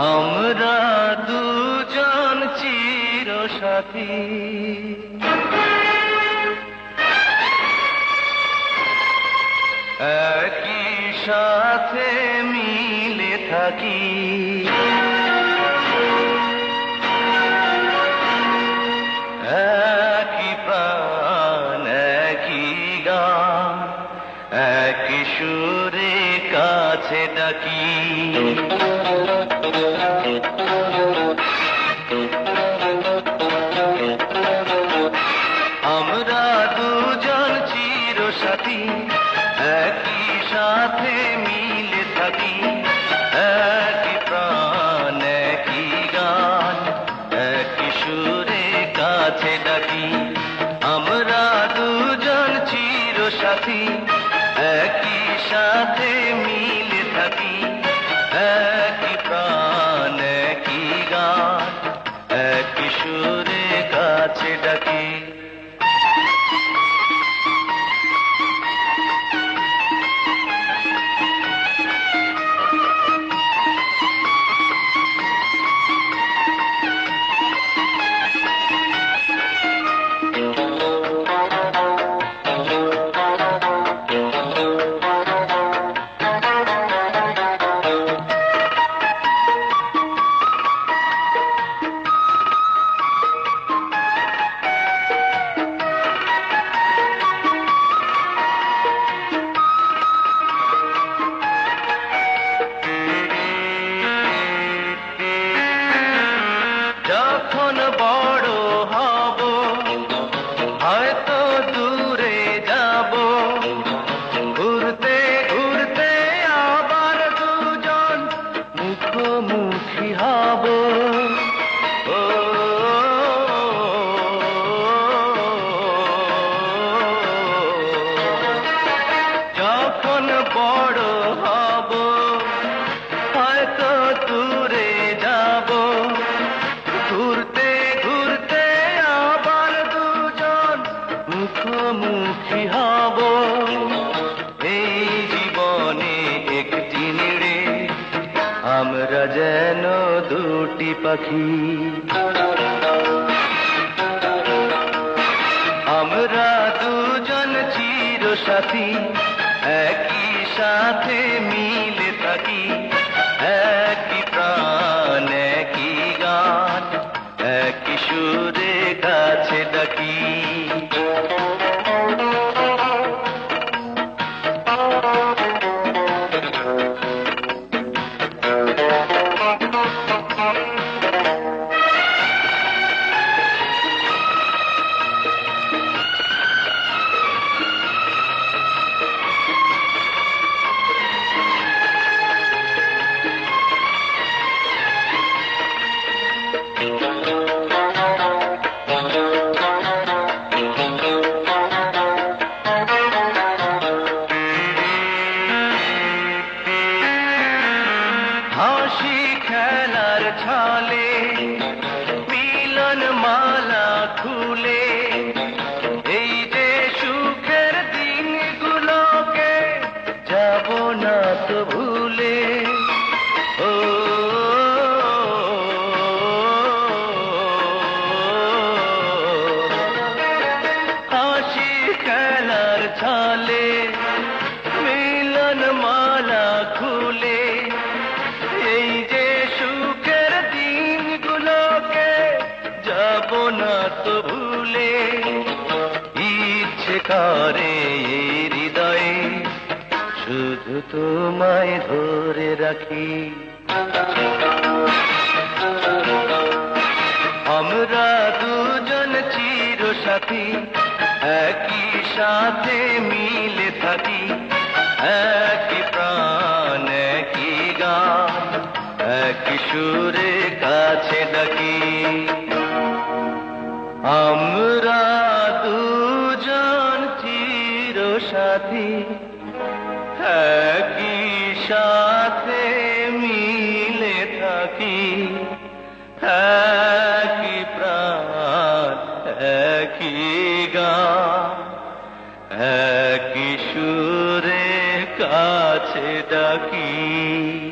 আমরা দুজন চির সাথী একই সাথে মিলে থাকি। একই প্রাণ, একই গান, একই সুরে কাছে ডাকি। সাথে মিলে থাকি, একই প্রাণ, একই গান, একই সুরে কাছে ডাকি। আমরা দুজন চির সাথী একই সাথে মিলে থাকি, একই প্রাণ। যখন বড় দুটি পাখি। আমরা দুজন চির সাথী একই সাথে মিলে থাকি। একই প্রাণ, একই গান, একই সুরে কাছে ডাকি। হাসি মিলন মালা খুলে, এই যে সুখের দিনগুলোকে যাব না তো ভুলে। ও, হাসি খেলার ছলে না তো ভুলে ইচ্ছে করে হৃদয়ে শুধু তোমায় ধরে রাখি। আমরা দুজন চির সাথী একই সাথে মিলে থাকি, একই প্রাণ, একই গান, একই সুরে কাছে ডাকি। আমরা দুজন চির সাথী একই সাথে মিলে থাকি। একই প্রাণ, একই গান, একই সুরে কাছে ডাকি।